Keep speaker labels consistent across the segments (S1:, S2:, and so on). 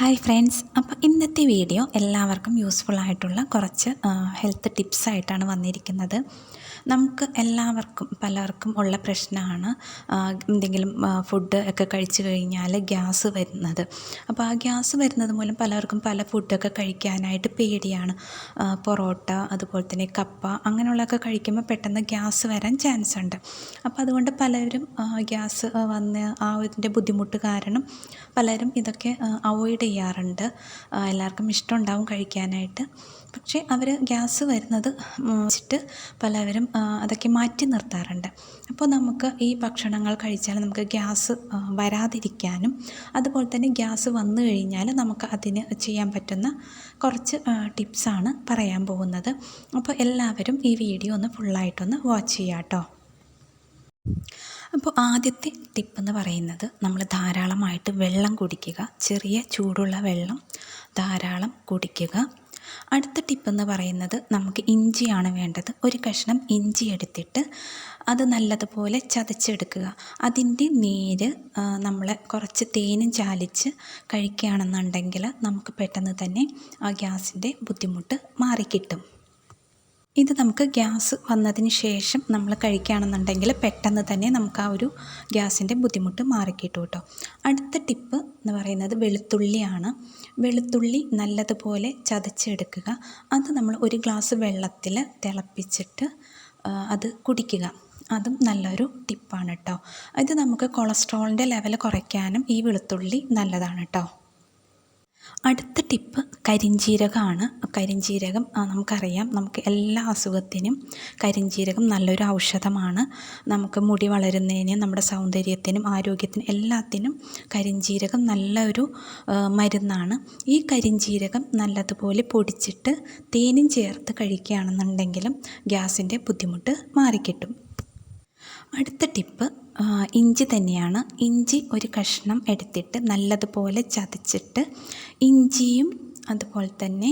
S1: Hi friends. അപ്പോൾ ഇന്നത്തെ video എല്ലാവർക്കും യൂസ്ഫുൾ ആയിട്ടുള്ള കുറച്ച് ഹെൽത്ത് ടിപ്സ് ആയിട്ടാണ് വന്നിരിക്കുന്നത്. നമുക്ക് എല്ലാവർക്കും പലർക്കും ഉള്ള പ്രശ്നമാണ് എന്തെങ്കിലും ഫുഡ് ഒക്കെ കഴിച്ചു കഴിഞ്ഞാൽ ഗ്യാസ് വരുന്നത്. അപ്പോൾ ആ ഗ്യാസ് വരുന്നത് മൂലം പലർക്കും പല ഫുഡൊക്കെ കഴിക്കാനായിട്ട് പേടിയാണ്. പൊറോട്ട അതുപോലെ തന്നെ കപ്പ അങ്ങനെയുള്ളതൊക്കെ കഴിക്കുമ്പോൾ പെട്ടെന്ന് ഗ്യാസ് വരാൻ ചാൻസ് ഉണ്ട്. അപ്പോൾ അതുകൊണ്ട് പലരും ഗ്യാസ് വന്ന് ആ ഇതിന്റെ ബുദ്ധിമുട്ട് കാരണം പലരും ഇതൊക്കെ അവോയ്ഡ് ചെയ്യാറുണ്ട്. എല്ലാവർക്കും ഇഷ്ടമുണ്ടാവും കഴിക്കാനായിട്ട്. പക്ഷേ അവർ ഗ്യാസ് വരുന്നത് വെച്ചിട്ട് പലവരും അതൊക്കെ മാറ്റി നിർത്താറുണ്ട്. അപ്പോൾ നമുക്ക് ഈ ഭക്ഷണങ്ങൾ കഴിച്ചാൽ നമുക്ക് ഗ്യാസ് വരാതിരിക്കാനും അതുപോലെ തന്നെ ഗ്യാസ് വന്നു കഴിഞ്ഞാൽ നമുക്ക് അതിന് ചെയ്യാൻ പറ്റുന്ന കുറച്ച് ടിപ്സാണ് പറയാൻ പോകുന്നത്. അപ്പോൾ എല്ലാവരും ഈ വീഡിയോ ഒന്ന് ഫുള്ളായിട്ടൊന്ന് വാച്ച് ചെയ്യാം കേട്ടോ അപ്പോൾ ആദ്യത്തെ ടിപ്പെന്ന് പറയുന്നത് നമ്മൾ ധാരാളമായിട്ട് വെള്ളം കുടിക്കുക. ചെറിയ ചൂടുള്ള വെള്ളം ധാരാളം കുടിക്കുക. അടുത്ത ടിപ്പെന്ന് പറയുന്നത് നമുക്ക് ഇഞ്ചിയാണ് വേണ്ടത്. ഒരു കഷ്ണം ഇഞ്ചി എടുത്തിട്ട് അത് നല്ലതുപോലെ ചതച്ചെടുക്കുക. അതിന്റെ നീര് നമ്മൾ കുറച്ച് തേനും ചാലിച്ച് കഴിക്കുകയാണെന്നുണ്ടെങ്കിൽ നമുക്ക് പെട്ടെന്ന് തന്നെ ആ ഗ്യാസിന്റെ ബുദ്ധിമുട്ട് മാറിക്കിട്ടും. ഇത് നമുക്ക് ഗ്യാസ് വന്നതിന് ശേഷം നമ്മൾ കഴിക്കുകയാണെന്നുണ്ടെങ്കിൽ പെട്ടെന്ന് തന്നെ നമുക്ക് ആ ഒരു ഗ്യാസിന്റെ ബുദ്ധിമുട്ട് മാറിക്കിട്ടും കേട്ടോ. അടുത്ത ടിപ്പ് എന്ന് പറയുന്നത് വെളുത്തുള്ളിയാണ്. വെളുത്തുള്ളി നല്ലതുപോലെ ചതച്ചെടുക്കുക. അത് നമ്മൾ ഒരു ഗ്ലാസ് വെള്ളത്തിൽ തിളപ്പിച്ചിട്ട് അത് കുടിക്കുക. അതും നല്ലൊരു ടിപ്പാണ് കേട്ടോ. ഇത് നമുക്ക് കൊളസ്ട്രോളിന്റെ ലെവൽ കുറയ്ക്കാനും ഈ വെളുത്തുള്ളി നല്ലതാണ് കേട്ടോ. അടുത്ത ടിപ്പ് കരിഞ്ജീരകമാണ് കരിഞ്ജീരകം നമുക്കറിയാം. നമുക്ക് എല്ലാ അസുഖത്തിനും കരിഞ്ജീരകം നല്ലൊരു ഔഷധമാണ്. നമുക്ക് മുടി വളരുന്നതിന് നമ്മുടെ സൗന്ദര്യത്തിനും ആരോഗ്യത്തിനും എല്ലാത്തിനും കരിഞ്ജീരകം നല്ലൊരു മരുന്നാണ്. ഈ കരിഞ്ജീരകം നല്ലതുപോലെ പൊടിച്ചിട്ട് തേനും ചേർത്ത് കഴിക്കുകയാണെന്നുണ്ടെങ്കിലും ഗ്യാസിന്റെ ബുദ്ധിമുട്ട് മാറിക്കിട്ടും. അടുത്ത ടിപ്പ് ഇഞ്ചി തന്നെയാണ്. ഇഞ്ചി ഒരു കഷ്ണം എടുത്തിട്ട് നല്ലതുപോലെ ചതച്ചിട്ട് ഇഞ്ചിയും അതുപോലെ തന്നെ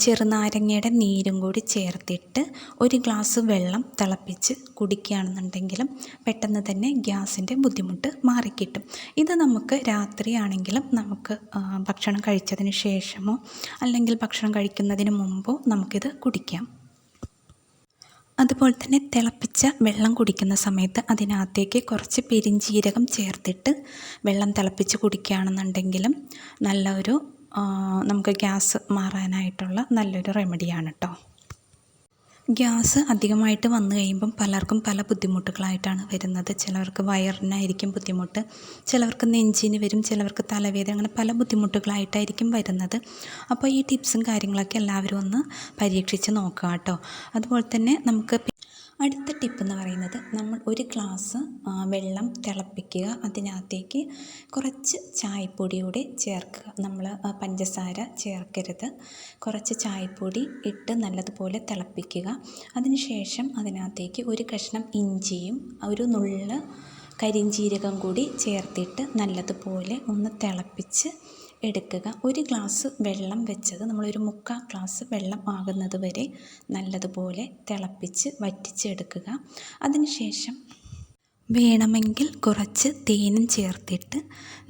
S1: ചെറുനാരങ്ങയുടെ നീരും കൂടി ചേർത്തിട്ട് ഒരു ഗ്ലാസ് വെള്ളം തിളപ്പിച്ച് കുടിക്കുകയാണെന്നുണ്ടെങ്കിലും പെട്ടെന്ന് തന്നെ ഗ്യാസിന്റെ ബുദ്ധിമുട്ട് മാറിക്കിട്ടും. ഇത് നമുക്ക് രാത്രിയാണെങ്കിലും നമുക്ക് ഭക്ഷണം കഴിച്ചതിന് ശേഷമോ അല്ലെങ്കിൽ ഭക്ഷണം കഴിക്കുന്നതിന് മുമ്പോ നമുക്കിത് കുടിക്കാം. അതുപോലെ തന്നെ തിളപ്പിച്ച വെള്ളം കുടിക്കുന്ന സമയത്ത് അതിനകത്തേക്ക് കുറച്ച് പെരിഞ്ജീരകം ചേർത്തിട്ട് വെള്ളം തിളപ്പിച്ച് കുടിക്കുകയാണെന്നുണ്ടെങ്കിലും നല്ലൊരു നമുക്ക് ഗ്യാസ് മാറാനായിട്ടുള്ള നല്ലൊരു റെമഡിയാണ് കേട്ടോ ഗ്യാസ് അധികമായിട്ട് വന്നു കഴിയുമ്പം പലർക്കും പല ബുദ്ധിമുട്ടുകളായിട്ടാണ് വരുന്നത്. ചിലവർക്ക് വയറിനായിരിക്കും ബുദ്ധിമുട്ട് ചിലവർക്ക് നെഞ്ചിന് വരും ചിലവർക്ക് തലവേദന അങ്ങനെ പല ബുദ്ധിമുട്ടുകളായിട്ടായിരിക്കും വരുന്നത്. അപ്പോൾ ഈ ടിപ്സും കാര്യങ്ങളൊക്കെ എല്ലാവരും ഒന്ന് പരീക്ഷിച്ച് നോക്കുക കേട്ടോ. അതുപോലെ തന്നെ നമുക്ക് അടുത്ത ടിപ്പ് എന്ന് പറയുന്നത് നമ്മൾ ഒരു ഗ്ലാസ് വെള്ളം തിളപ്പിക്കുക. അതിനകത്തേക്ക് കുറച്ച് ചായപ്പൊടിയൂടെ ചേർക്കുക. നമ്മൾ പഞ്ചസാര ചേർക്കരുത്. കുറച്ച് ചായപ്പൊടി ഇട്ട് നല്ലതുപോലെ തിളപ്പിക്കുക. അതിനുശേഷം അതിനകത്തേക്ക് ഒരു കഷ്ണം ഇഞ്ചിയും ഒരു നുള്ള് കരിഞ്ചീരകം കൂടി ചേർത്തിട്ട് നല്ലതുപോലെ ഒന്ന് തിളപ്പിച്ച് എടുക്കുക. ഒരു ഗ്ലാസ് വെള്ളം വെച്ചത് നമ്മളൊരു മുക്കാൽ ഗ്ലാസ് വെള്ളം ആകുന്നത് വരെ നല്ലതുപോലെ തിളപ്പിച്ച് വറ്റിച്ചെടുക്കുക. അതിനുശേഷം വേണമെങ്കിൽ കുറച്ച് തേനും ചേർത്തിട്ട്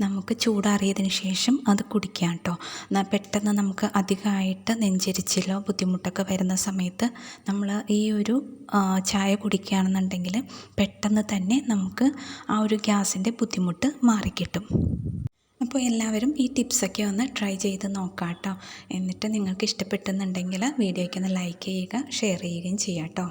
S1: നമുക്ക് ചൂടാറിയതിന് ശേഷം അത് കുടിക്കാം കേട്ടോ. പെട്ടെന്ന് നമുക്ക് അധികമായിട്ട് നെഞ്ചരിച്ചിലോ ബുദ്ധിമുട്ടൊക്കെ വരുന്ന സമയത്ത് നമ്മൾ ഈ ഒരു ചായ കുടിക്കുകയാണെന്നുണ്ടെങ്കിൽ പെട്ടെന്ന് തന്നെ നമുക്ക് ആ ഒരു ഗ്യാസിന്റെ ബുദ്ധിമുട്ട് മാറിക്കിട്ടും. അപ്പോൾ എല്ലാവരും ഈ ടിപ്സൊക്കെ ഒന്ന് ട്രൈ ചെയ്ത് നോക്കാം കേട്ടോ എന്നിട്ട് നിങ്ങൾക്ക് ഇഷ്ടപ്പെട്ടെന്നുണ്ടെങ്കിൽ വീഡിയോയ്ക്ക് ഒന്ന് ലൈക്ക് ചെയ്യുക ഷെയർ ചെയ്യുകയും ചെയ്യാം കേട്ടോ